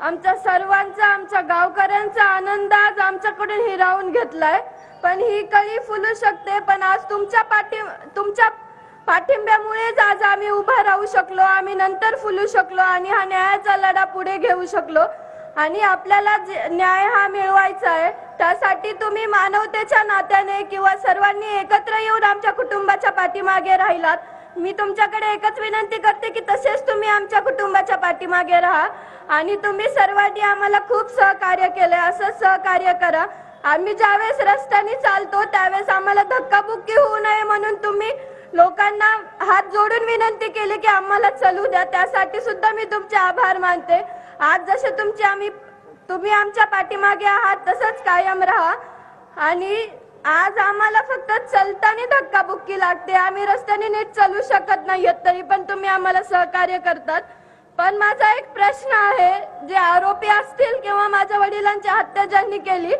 आमच्या सर्वांचा आमच्या गावकऱ्यांचा आनंद आज आमच्याकडून हिरावून घेतलाय. पण ही कळी फुलू शकते पण आज तुमच्या पाठी तुमच्या पाठिंब्यामुळेच आज आम्ही उभा राहू शकलो आम्ही नंतर फुलू शकलो आणि हा न्यायाचा लढा पुढे घेऊ शकलो. आणि आपल्याला जे- न्याय हा मिळवायचा आहे त्यासाठी तुम्ही मानवतेच्या नात्याने किंवा सर्वांनी एकत्र येऊन आमच्या कुटुंबाच्या पाठीमागे राहिलात. मी तुमच्याकडे एकच विनंती करते की तसेच तुम्ही आमच्या कुटुंबाच्या पाठीमागे राहा. आणि तुम्ही सर्वांनी आम्हाला खूप सहकार्य केले असं सहकार्य करा. आम्ही ज्यावेळेस रस्त्याने चालतो त्यावेळेस आम्हाला धक्काबुक्की होऊ नये म्हणून तुम्ही लोकांना हात जोडून विनंती केली की आम्हाला चलू द्या. त्यासाठी सुद्धा मी तुमचे आभार मानते. आज जसे तुमचे आम्ही तुम्ही आमच्या पाठीमागे आहात तसंच कायम राहा. आणि आज आम्हाला फक्त चलताना धक्काबुक्की लागते. आम्ही रस्त्याने नीट चालू शकत नाही तरी पण तुम्ही आम्हाला सहकार्य करतात. पण माझा एक प्रश्न आहे जे आरोपी असतील किंवा माझ्या वडिलांची हत्या ज्यांनी केली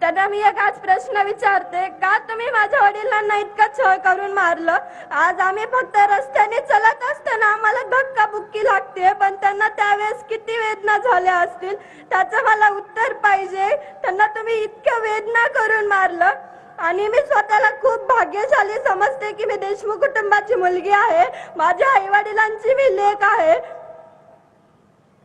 त्यांना मी एक आज प्रश्न विचारते का तुम्ही माझ्या वडिलांना इतका छळ करून मारलं? आज आम्ही फक्त रस्त्याने चलत असताना आम्हाला धक्का बुक्की लागते पण त्यांना त्यावेळेस किती वेदना झाल्या असतील त्याचं मला उत्तर पाहिजे. त्यांना तुम्ही इतक्या वेदना करून मारलं. आणि मी स्वतःला खूप भाग्यशाली समजते की मी देशमुख कुटुंबाची मुलगी आहे. माझ्या आई वडिलांची मी लेख आहे.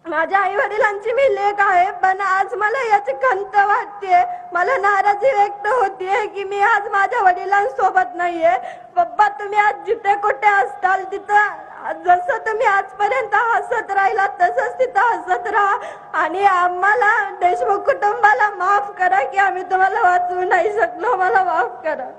माझ्या आई वडिलांची मी लेख आहे पण आज मला याची खंत वाटते मला नाराजी व्यक्त होतीये की मी आज माझ्या वडिलांसोबत नाहीये. पप्पा तुम्ही आज जिथे कुठे असताल तिथं जसं तुम्ही आजपर्यंत हसत राहिलात तसंच तिथं हसत राहा. आणि आम्हाला देशमुख कुटुंबाला माफ करा की आम्ही तुम्हाला वाचवू नाही शकलो. मला माफ करा.